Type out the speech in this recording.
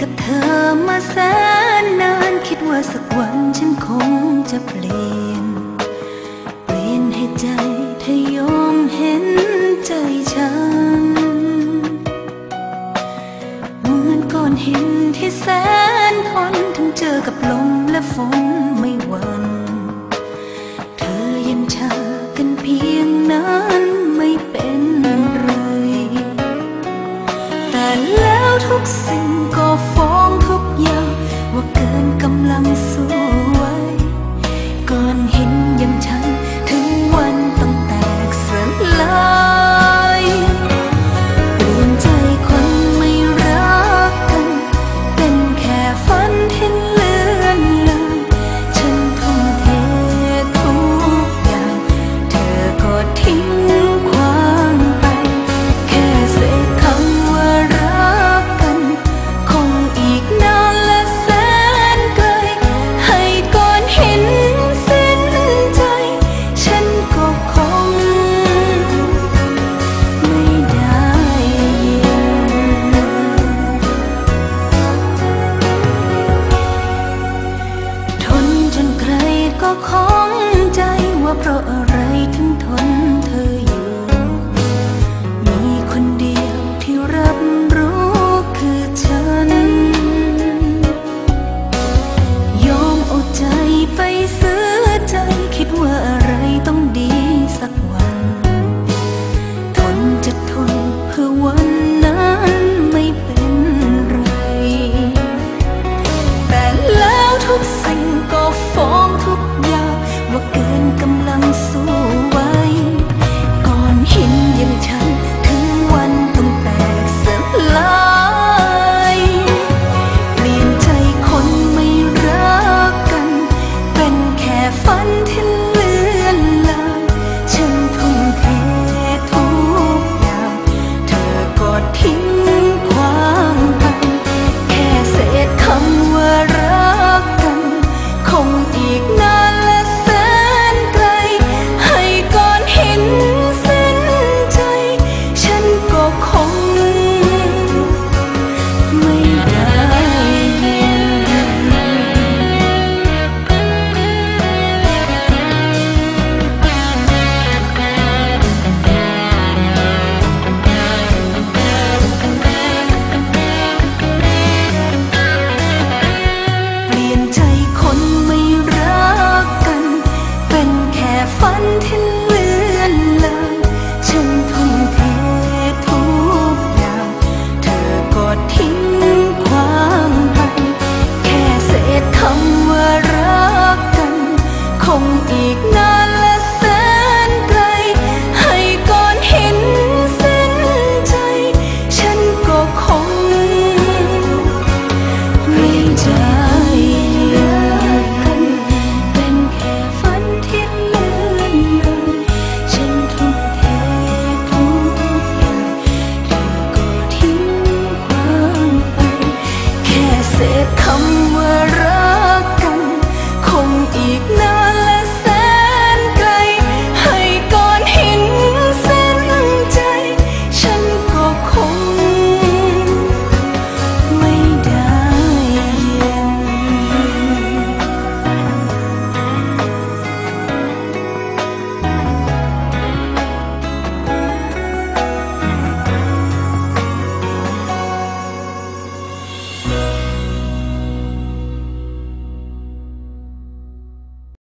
กับเธอมาแสนนานคิดว่าสักวันฉันคงจะเปลี่ยน เปลี่ยนให้ใจเธอยอมเห็นใจฉัน เหมือนก้อนหินที่แสนทนถึงเจอกับลมและฝนไม่หวันเธอยังชากันเพียงนั้นไม่เป็นไรแต่แล้วทุกสิ่ง 相思。